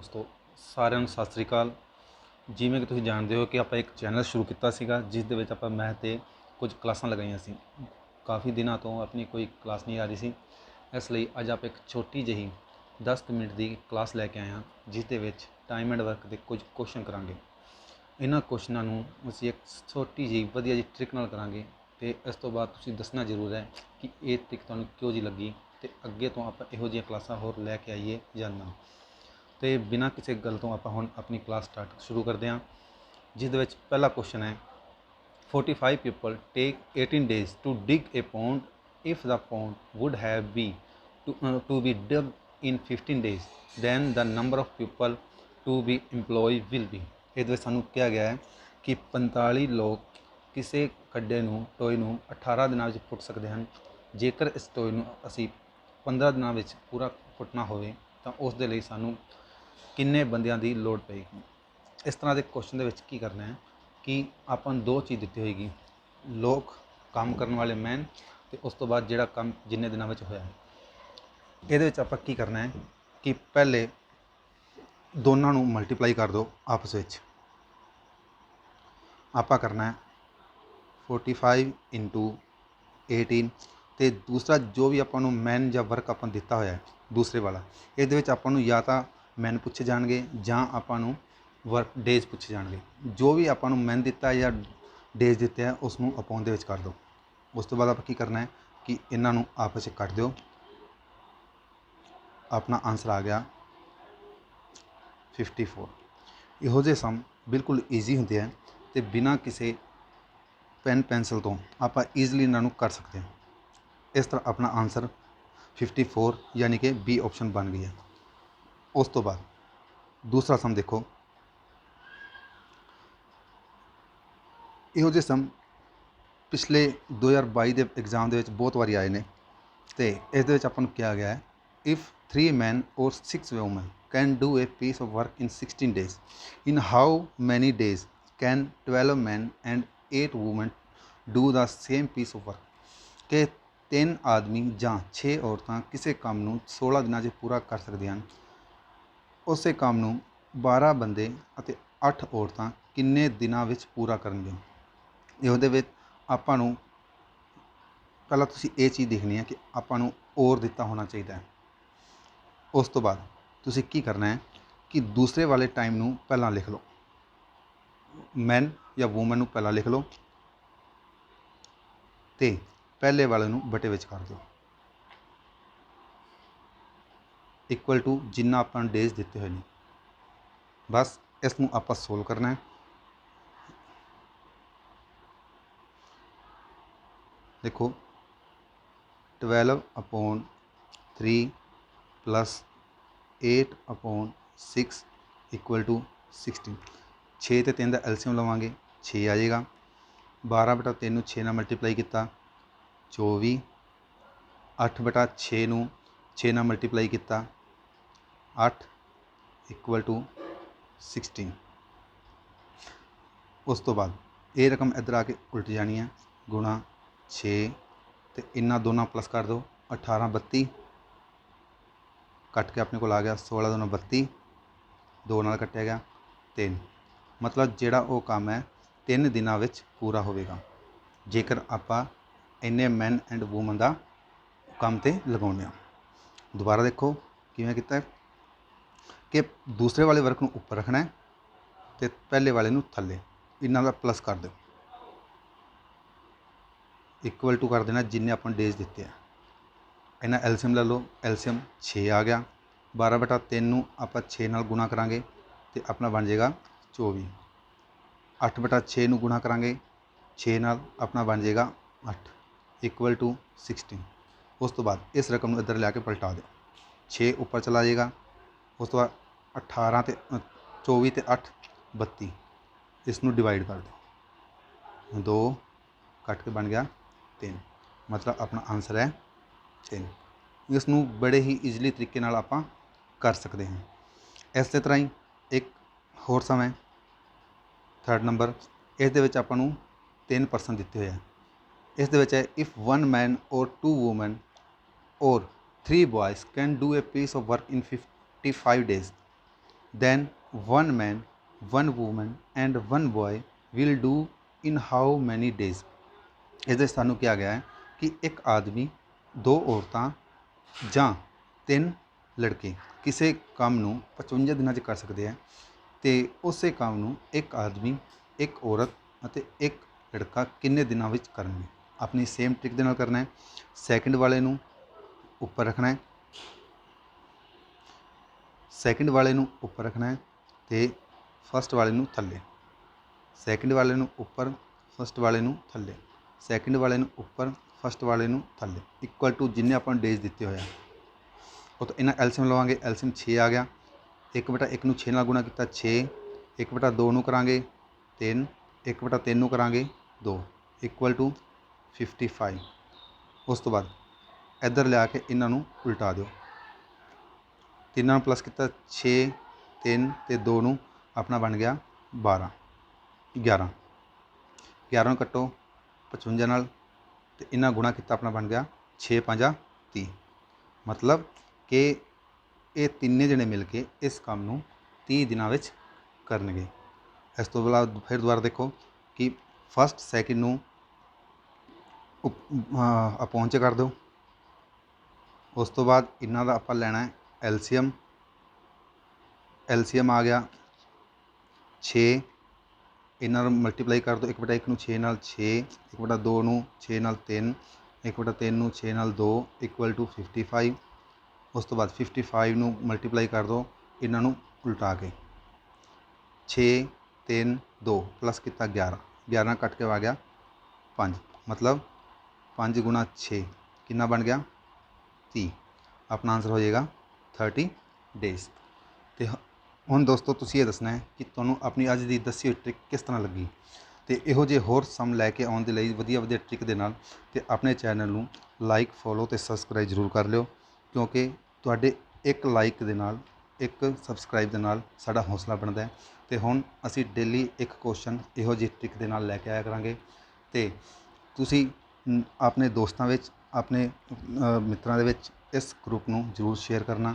ਦੋਸਤੋ, ਸਾਰਿਆਂ ਨੂੰ ਸਤਿ ਸ੍ਰੀ ਅਕਾਲ। ਜਿਵੇਂ ਕਿ ਤੁਸੀਂ ਜਾਣਦੇ ਹੋ ਕਿ ਆਪਾਂ ਇੱਕ ਚੈਨਲ ਸ਼ੁਰੂ ਕੀਤਾ ਸੀਗਾ, ਜਿਸ ਦੇ ਵਿੱਚ ਆਪਾਂ ਮੈਥ ਤੇ ਕੁਝ ਕਲਾਸਾਂ ਲਗਾਈਆਂ ਸੀ। ਕਾਫੀ ਦਿਨਾਂ ਤੋਂ ਆਪਣੀ ਕੋਈ ਕਲਾਸ ਨਹੀਂ ਆ ਰਹੀ ਸੀ। ਇਸ ਲਈ ਅੱਜ ਆਪਾਂ ਇੱਕ ਛੋਟੀ ਜਿਹੀ 10 ਮਿੰਟ ਦੀ ਕਲਾਸ ਲੈ ਕੇ ਆਏ ਹਾਂ, ਜਿਸ ਦੇ ਵਿੱਚ ਟਾਈਮ ਐਂਡ ਵਰਕ ਦੇ ਕੁਝ ਕੁਐਸਚਨ ਕਰਾਂਗੇ। ਇਹਨਾਂ ਕੁਐਸਚਨਾਂ ਨੂੰ ਅਸੀਂ ਇੱਕ ਛੋਟੀ ਜਿਹੀ ਵਧੀਆ ਜਿਹੀ ਟ੍ਰਿਕ ਨਾਲ ਕਰਾਂਗੇ ਤੇ ਇਸ ਤੋਂ ਬਾਅਦ ਤੁਸੀਂ ਦੱਸਣਾ ਜ਼ਰੂਰ ਹੈ ਕਿ ਇਹ ਟ੍ਰਿਕ ਤੁਹਾਨੂੰ ਕਿਉਂ ਜੀ ਲੱਗੀ ਤੇ ਅੱਗੇ ਤੋਂ ਆਪਾਂ ਇਹੋ ਜਿਹੀਆਂ ਕਲਾਸਾਂ ਹੋਰ ਲੈ ਕੇ ਆਈਏ ਜਾਂ ਨਾ। ਤੇ ਬਿਨਾਂ ਕਿਸੇ ਗੱਲ ਤੋਂ ਆਪਾਂ ਹੁਣ ਆਪਣੀ ਕਲਾਸ ਸਟਾਰਟ ਸ਼ੁਰੂ ਕਰਦੇ ਹਾਂ ਜਿਸ ਦੇ ਵਿੱਚ ਪਹਿਲਾ ਕੁਐਸਚਨ ਹੈ 45 people take 18 days to dig a pond if the pond would have be to, uh, to be dug in 15 days then the number of people to be employed will be. ਇਹਦੇ ਵਿੱਚ ਸਾਨੂੰ ਕਿਹਾ ਗਿਆ ਹੈ ਕਿ 45 ਲੋਕ ਕਿਸੇ ਖੱਡੇ ਨੂੰ ਟੋਏ ਨੂੰ 18 ਦਿਨਾਂ ਵਿੱਚ ਪੁੱਟ ਸਕਦੇ ਹਨ। ਜੇਕਰ ਇਸ ਟੋਏ ਨੂੰ ਅਸੀਂ 15 ਦਿਨਾਂ ਵਿੱਚ ਪੂਰਾ ਪੁੱਟਣਾ ਹੋਵੇ ਤਾਂ ਉਸ ਦੇ ਲਈ ਸਾਨੂੰ ਕਿੰਨੇ ਬੰਦਿਆਂ ਦੀ ਲੋੜ ਪਏਗੀ ਇਸ ਤਰ੍ਹਾਂ ਦੇ ਕੁਐਸਚਨ ਦੇ ਵਿੱਚ ਕੀ ਕਰਨਾ ਹੈ ਕਿ ਆਪਾਂ ਨੂੰ ਦੋ ਚੀਜ਼ ਦਿੱਤੀ ਹੋਏਗੀ। ਲੋਕ ਕੰਮ ਕਰਨ ਵਾਲੇ ਮੈਨ ਤੇ ਉਸ ਤੋਂ ਬਾਅਦ ਜਿਹੜਾ ਕੰਮ ਜਿੰਨੇ ਦਿਨਾਂ ਵਿੱਚ ਹੋਇਆ ਹੈ। ਇਹਦੇ ਵਿੱਚ ਆਪਾਂ ਕੀ ਕਰਨਾ ਹੈ ਕਿ ਪਹਿਲੇ ਦੋਨਾਂ ਨੂੰ ਮਲਟੀਪਲਾਈ ਕਰ ਦਿਓ ਆਪਸ ਵਿੱਚ। ਆਪਾਂ ਕਰਨਾ ਹੈ 45 ਇੰਟੂ 18 ਤੇ ਦੂਸਰਾ ਜੋ ਵੀ ਆਪਾਂ ਨੂੰ ਮੈਨ ਜਾਂ ਵਰਕ ਆਪਾਂ ਦਿੱਤਾ ਹੋਇਆ ਹੈ, ਦੂਸਰੇ ਵਾਲਾ, ਇਹਦੇ ਵਿੱਚ ਆਪਾਂ ਨੂੰ ਜਾਂ ਤਾਂ ਮੈਨ ਪੁੱਛੇ ਜਾਣਗੇ ਜਾਂ ਆਪਾਂ ਨੂੰ ਵਰਕ ਡੇਜ਼ ਪੁੱਛੇ ਜਾਣਗੇ। ਜੋ ਵੀ ਆਪਾਂ ਨੂੰ ਮੈਨ ਦਿੱਤਾ ਜਾਂ ਡੇਜ਼ ਦਿੱਤੇ ਆ ਉਸ ਨੂੰ ਅਪਾਉਣ ਦੇ ਵਿੱਚ ਕਰ ਦਿਓ। ਉਸ ਤੋਂ ਬਾਅਦ ਆਪਾਂ ਕੀ ਕਰਨਾ ਹੈ ਕਿ ਇਹਨਾਂ ਨੂੰ ਆਪਸ ਵਿੱਚ ਕੱਟ ਦਿਓ। ਆਪਣਾ ਆਨਸਰ ਆ ਗਿਆ 54 ਇਹੋ ਜਿਹੇ ਸਮ ਬਿਲਕੁਲ ਈਜ਼ੀ ਹੁੰਦੇ ਆ ਤੇ ਬਿਨਾਂ ਕਿਸੇ ਪੈਨ ਪੈਨਸਲ ਤੋਂ ਆਪਾਂ ਈਜ਼ੀਲੀ ਇਹਨਾਂ ਨੂੰ ਕਰ ਸਕਦੇ ਹਾਂ। ਇਸ ਤਰ੍ਹਾਂ ਆਪਣਾ ਆਨਸਰ 54 ਯਾਨੀ ਕਿ ਬੀ ਆਪਸ਼ਨ ਬਣ ਗਈ ਹੈ। ਉਸ ਤੋਂ ਬਾਅਦ ਦੂਸਰਾ ਸਮ ਦੇਖੋ। ਇਹੋ ਜਿਹੇ ਸਮ ਪਿਛਲੇ 2022 ਦੇ ਐਗਜ਼ਾਮ ਦੇ ਵਿੱਚ ਬਹੁਤ ਵਾਰੀ ਆਏ ਨੇ ਤੇ ਇਸ ਦੇ ਵਿੱਚ ਆਪਾਂ ਨੂੰ ਕਿਹਾ ਗਿਆ ਹੈ if 3 men or 6 women can do a piece of work in 16 days, in how many days can 12 men and 8 women do the same piece of work? ਕਿ ਤਿੰਨ ਆਦਮੀ ਜਾਂ 6 ਔਰਤਾਂ ਕਿਸੇ ਕੰਮ ਨੂੰ 16 ਦਿਨਾਂ 'ਚ ਪੂਰਾ ਕਰ ਸਕਦੀਆਂ ਹਨ। ਉਸੇ ਕੰਮ ਨੂੰ 12 ਬੰਦੇ ਅਤੇ ਅੱਠ ਔਰਤਾਂ ਕਿੰਨੇ ਦਿਨਾਂ ਵਿੱਚ ਪੂਰਾ ਕਰਨਗੇ ਇਹਦੇ ਵਿੱਚ ਆਪਾਂ ਨੂੰ ਪਹਿਲਾਂ ਤੁਸੀਂ ਇਹ ਚੀਜ਼ ਦੇਖਣੀ ਹੈ ਕਿ ਆਪਾਂ ਨੂੰ ਔਰ ਦਿੱਤਾ ਹੋਣਾ ਚਾਹੀਦਾ ਹੈ। ਉਸ ਤੋਂ ਬਾਅਦ ਤੁਸੀਂ ਕੀ ਕਰਨਾ ਹੈ ਕਿ ਦੂਸਰੇ ਵਾਲੇ ਟਾਈਮ ਨੂੰ ਪਹਿਲਾਂ ਲਿਖ ਲਓ। ਮੈਨ ਜਾਂ ਵੂਮਨ ਨੂੰ ਪਹਿਲਾਂ ਲਿਖ ਲਓ ਤੇ ਪਹਿਲੇ ਵਾਲੇ ਨੂੰ ਬਟੇ ਵਿੱਚ ਕਰ ਦਿਓ। ਇਕੁਅਲ ਟੂ ਜਿੰਨਾ ਆਪਾਂ ਨੂੰ ਡੇਜ਼ ਦਿੱਤੇ ਹੋਏ ਨੇ। ਬਸ ਇਸ ਨੂੰ ਆਪਾਂ ਸੋਲਵ ਕਰਨਾ ਹੈ। ਦੇਖੋ 12 upon 3 plus 8 upon 6 equal to 16 6 ਤੇ 3 ਦਾ ਐਲਸੀਐਮ ਲਵਾਂਗੇ 6 ਆ ਜਾਏਗਾ। 12 ਬਟਾ 3 ਨੂੰ 6 ਨਾਲ ਮਲਟੀਪਲਾਈ ਕੀਤਾ 24 8 ਬਟਾ 6 ਨੂੰ 6 ਨਾਲ ਮਲਟੀਪਲਾਈ ਕੀਤਾ 8 ਇਕੁਅਲ ਟੂ 16 ਉਸ ਤੋਂ ਬਾਅਦ ਇਹ ਰਕਮ ਇੱਧਰ ਆ ਕੇ ਉਲਟ ਜਾਣੀ ਹੈ। ਗੁਣਾ 6 ਤੇ ਇਹਨਾਂ ਦੋਨਾਂ ਪਲੱਸ ਕਰ ਦਿਓ। 18 32 ਕੱਟ ਕੇ ਆਪਣੇ ਕੋਲ ਆ ਗਿਆ। 16 ਦੋਨਾਂ 32 ਦੋ ਨਾਲ ਕੱਟਿਆ ਗਿਆ। 3 ਮਤਲਬ ਜਿਹੜਾ ਉਹ ਕੰਮ ਹੈ 3 ਦਿਨਾਂ ਵਿੱਚ ਪੂਰਾ ਹੋਵੇਗਾ। ਜੇਕਰ ਆਪਾਂ ਇੰਨੇ ਮੈਨ ਐਂਡ ਵੂਮਨ ਦਾ ਕੰਮ ਤੇ ਲਗਾਉਂਦੇ ਹਾਂ। ਦੁਬਾਰਾ ਦੇਖੋ ਕਿਵੇਂ ਕੀਤਾ ਕਿ ਦੂਸਰੇ ਵਾਲੇ ਵਰਕ ਨੂੰ ਉੱਪਰ ਰੱਖਣਾ ਹੈ ਤੇ ਪਹਿਲੇ ਵਾਲੇ ਨੂੰ ਥੱਲੇ। ਇਹਨਾਂ ਦਾ ਪਲੱਸ ਕਰ ਦਿਓ। ਇਕੁਅਲ ਟੂ ਕਰ ਦੇਣਾ ਜਿੰਨੇ ਆਪਾਂ ਡੇਜ਼ ਦਿੱਤੇ ਆ। ਇਹਨਾਂ ਐਲਸੀਐਮ ਲੈ ਲਓ। ਐਲਸੀਐਮ 6 ਆ ਗਿਆ। 12 ਬਟਾ 3 ਨੂੰ ਆਪਾਂ 6 ਨਾਲ ਗੁਣਾ ਕਰਾਂਗੇ ਤੇ ਆਪਣਾ ਬਣ ਜਾਏਗਾ 24 8 ਬਟਾ 6 ਨੂੰ ਗੁਣਾ ਕਰਾਂਗੇ। 6 ਨਾਲ ਆਪਣਾ ਬਣ ਜਾਏਗਾ 8 ਇਕੁਅਲ ਟੂ 16 ਉਸ ਤੋਂ ਬਾਅਦ ਇਸ ਰਕਮ ਨੂੰ ਇੱਧਰ ਲਿਆ ਕੇ ਪਲਟਾ ਦਿਓ। 6 ਉੱਪਰ ਚਲਾ ਜਾਏਗਾ। ਉਸ ਤੋਂ ਬਾਅਦ 18 ਤੇ ਅ, 24 ਤੇ 8 32 ਇਸ ਨੂੰ ਡਿਵਾਈਡ ਕਰ ਦਿਓ। 2 ਕੱਟ ਕੇ ਬਣ ਗਿਆ 3 ਮਤਲਬ ਆਪਣਾ ਆਨਸਰ ਹੈ 3 ਇਸ ਨੂੰ ਬੜੇ ਹੀ ਈਜ਼ੀਲੀ ਤਰੀਕੇ ਨਾਲ ਆਪਾਂ ਕਰ ਸਕਦੇ ਹਾਂ। ਇਸੇ ਤਰ੍ਹਾਂ ਹੀ ਇੱਕ ਹੋਰ ਸਮ ਹੈ। ਥਰਡ ਨੰਬਰ ਇਸ ਦੇ ਵਿੱਚ ਆਪਾਂ ਨੂੰ 3% ਦਿੱਤੇ ਹੋਏ ਆ। ਇਸ ਦੇ ਵਿੱਚ ਹੈ ਇਫ ਵਨ ਮੈਨ ਔਰ ਟੂ ਵੂਮਨ ਔਰ 3 boys can do a piece of work in 55 days then one man, one woman and one boy will do in how many days? ਇਸ 'ਚ ਸਾਨੂੰ ਕਿਹਾ ਗਿਆ ਹੈ ਕਿ ਇੱਕ ਆਦਮੀ, ਦੋ ਔਰਤਾਂ ਜਾਂ ਤਿੰਨ ਲੜਕੇ ਕਿਸੇ ਕੰਮ ਨੂੰ 55 ਦਿਨਾਂ 'ਚ ਕਰ ਸਕਦੇ ਆ ਤੇ ਉਸੇ ਕੰਮ ਨੂੰ ਇੱਕ ਆਦਮੀ, ਇੱਕ ਔਰਤ ਅਤੇ ਇੱਕ ਲੜਕਾ ਕਿੰਨੇ ਦਿਨਾਂ ਵਿੱਚ ਕਰਨਗੇ? ਆਪਣੀ ਸੇਮ ਟ੍ਰਿਕ ਦੇ ਨਾਲ ਕਰਨਾ ਹੈ। ਸੈਕਿੰਡ ਵਾਲੇ ਨੂੰ ਉੱਪਰ ਰੱਖਣਾ ਹੈ। ਸੈਕਿੰਡ ਵਾਲੇ ਨੂੰ ਉੱਪਰ ਰੱਖਣਾ ਹੈ ਤੇ ਫਸਟ ਵਾਲੇ ਨੂੰ ਥੱਲੇ। ਸੈਕਿੰਡ ਵਾਲੇ ਨੂੰ ਉੱਪਰ, ਫਸਟ ਵਾਲੇ ਨੂੰ ਥੱਲੇ। ਸੈਕਿੰਡ ਵਾਲੇ ਨੂੰ ਉੱਪਰ, ਫਸਟ ਵਾਲੇ ਨੂੰ ਥੱਲੇ। ਇਕੁਅਲ ਟੂ ਜਿੰਨੇ ਆਪਾਂ ਨੂੰ ਡੇਜ਼ ਦਿੱਤੇ ਹੋਏ ਆ। ਉਹ ਤਾਂ ਇਹਨਾਂ ਐਲਸੀਐਮ ਲਵਾਂਗੇ। ਐਲਸੀਐਮ 6 ਆ ਗਿਆ। 1 ਬਟਾ 1 ਨੂੰ 6 ਨਾਲ ਗੁਣਾ ਕੀਤਾ 6 1 ਬਟਾ 2 ਨੂੰ ਕਰਾਂਗੇ 3 1 ਬਟਾ 3 ਨੂੰ ਕਰਾਂਗੇ 2 ਇਕੁਅਲ ਟੂ 55 ਉਸ ਤੋਂ ਬਾਅਦ ਇੱਧਰ ਲਿਆ ਕੇ ਇਹਨਾਂ ਨੂੰ ਉਲਟਾ ਦਿਓ। ਤਿੰਨਾਂ ਨੂੰ ਪਲੱਸ ਕੀਤਾ 6 3 ਤੇ 2 ਨੂੰ ਆਪਣਾ ਬਣ ਗਿਆ 12 11 11 ਨੂੰ ਕੱਟੋ 55 ਨਾਲ ਤੇ ਇਹਨਾਂ ਗੁਣਾ ਕੀਤਾ ਆਪਣਾ ਬਣ ਗਿਆ 6 5 30 ਮਤਲਬ ਕਿ ਇਹ ਤਿੰਨੇ ਜਣੇ ਮਿਲ ਕੇ ਇਸ ਕੰਮ ਨੂੰ 30 ਦਿਨਾਂ ਵਿੱਚ ਕਰਨਗੇ। ਇਸ ਤੋਂ ਬਾਅਦ ਫਿਰ ਦੁਬਾਰਾ ਦੇਖੋ ਕਿ ਫਸਟ ਸੈਕਿੰਡ ਨੂੰ ਅਪਹੁੰਚ ਕਰ ਦਿਓ। ਉਸ ਤੋਂ ਬਾਅਦ ਇਹਨਾਂ ਦਾ ਆਪਾਂ ਲੈਣਾ ਹੈ ਐਲਸੀਅਮ ਐਲਸੀਅਮ ਆ ਗਿਆ। 6 ਇਹਨਾਂ ਨੂੰ ਮਲਟੀਪਲਾਈ ਕਰ ਦਿਓ 1/1 ਨੂੰ 6 ਨਾਲ 6 1/2 ਨੂੰ 6 ਨਾਲ 3 1/3 ਨੂੰ 6 ਨਾਲ 2 ਇਕੁਅਲ ਟੂ 55 ਉਸ ਤੋਂ ਬਾਅਦ 55 ਨੂੰ ਮਲਟੀਪਲਾਈ ਕਰ ਦਿਓ ਇਹਨਾਂ ਨੂੰ ਉਲਟਾ ਕੇ। 6 3 2 ਪਲੱਸ ਕੀਤਾ 11 11 ਕੱਟ ਕੇ ਆ ਗਿਆ 5 ਮਤਲਬ 5 ਗੁਣਾ 6 ਕਿੰਨਾ ਬਣ ਗਿਆ? 30 ਆਪਣਾ ਆਨਸਰ ਹੋ ਜਾਏਗਾ 30 ਡੇਜ਼ ਤੇ ਹ- ਹੁਣ ਦੋਸਤੋ ਤੁਸੀਂ ਇਹ ਦੱਸਣਾ ਹੈ ਕਿ ਤੁਹਾਨੂੰ ਆਪਣੀ ਅੱਜ ਦੀ ਦੱਸੀ ਹੋਈ ਟ੍ਰਿਕ ਕਿਸ ਤਰ੍ਹਾਂ ਲੱਗੀ। ਤੇ ਇਹੋ ਜਿਹੇ ਹੋਰ ਸਮ ਲੈ ਕੇ ਆਉਣ ਦੇ ਲਈ ਵਧੀਆ ਵਧੀਆ ਟ੍ਰਿਕ ਦੇ ਨਾਲ ਤੇ ਆਪਣੇ ਚੈਨਲ ਨੂੰ ਲਾਈਕ ਫੋਲੋ ਤੇ ਸਬਸਕ੍ਰਾਈਬ ਜ਼ਰੂਰ ਕਰ ਲਿਓ, ਕਿਉਂਕਿ ਤੁਹਾਡੇ ਇੱਕ ਲਾਈਕ ਦੇ ਨਾਲ, ਇੱਕ ਸਬਸਕ੍ਰਾਈਬ ਦੇ ਨਾਲ ਸਾਡਾ ਹੌਸਲਾ ਬਣਦਾ ਹੈ। ਤੇ ਹੁਣ ਅਸੀਂ ਡੇਲੀ ਇੱਕ ਕੁਐਸਚਨ ਇਹੋ ਜਿਹੀ ਟ੍ਰਿਕ ਦੇ ਨਾਲ ਲੈ ਕੇ ਆਇਆ ਕਰਾਂਗੇ। ਤੇ ਤੁਸੀਂ ਆਪਣੇ ਦੋਸਤਾਂ ਵਿੱਚ, ਆਪਣੇ ਮਿੱਤਰਾਂ ਦੇ ਵਿੱਚ ਇਸ ਗਰੁੱਪ ਨੂੰ ਜ਼ਰੂਰ ਸ਼ੇਅਰ ਕਰਨਾ।